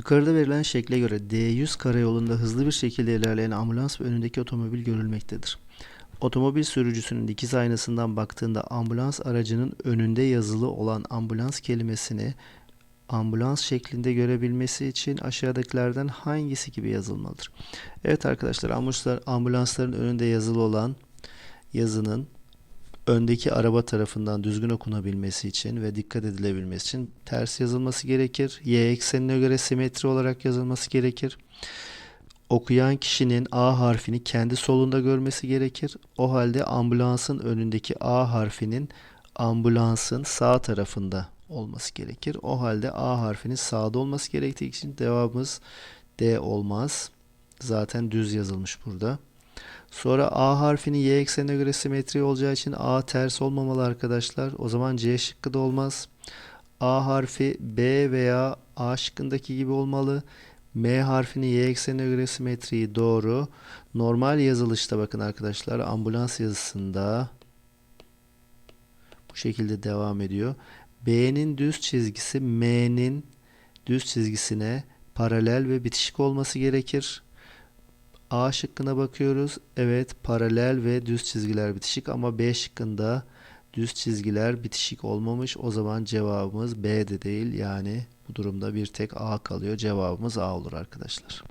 Yukarıda verilen şekle göre D100 karayolunda hızlı bir şekilde ilerleyen ambulans ve önündeki otomobil görülmektedir. Otomobil sürücüsünün dikiz aynasından baktığında ambulans aracının önünde yazılı olan ambulans kelimesini ambulans şeklinde görebilmesi için aşağıdakilerden hangisi gibi yazılmalıdır? Evet arkadaşlar ambulanslar, ambulansların önünde yazılı olan yazının öndeki araba tarafından düzgün okunabilmesi için ve dikkat edilebilmesi için ters yazılması gerekir. Y eksenine göre simetri olarak yazılması gerekir. Okuyan kişinin A harfini kendi solunda görmesi gerekir. O halde ambulansın önündeki A harfinin ambulansın sağ tarafında olması gerekir. O halde A harfinin sağda olması gerektiği için cevabımız D olmaz. Zaten düz yazılmış burada. Sonra A harfinin Y eksenine göre simetri olacağı için A ters olmamalı arkadaşlar. O zaman C şıkkı da olmaz. A harfi B veya A şıkkındaki gibi olmalı. M harfinin Y eksenine göre simetriyi doğru. Normal yazılışta bakın arkadaşlar ambulans yazısında bu şekilde devam ediyor. B'nin düz çizgisi M'nin düz çizgisine paralel ve bitişik olması gerekir. A şıkkına bakıyoruz. Evet paralel ve düz çizgiler bitişik ama B şıkkında düz çizgiler bitişik olmamış. O zaman cevabımız B de değil yani bu durumda bir tek A kalıyor. Cevabımız A olur arkadaşlar.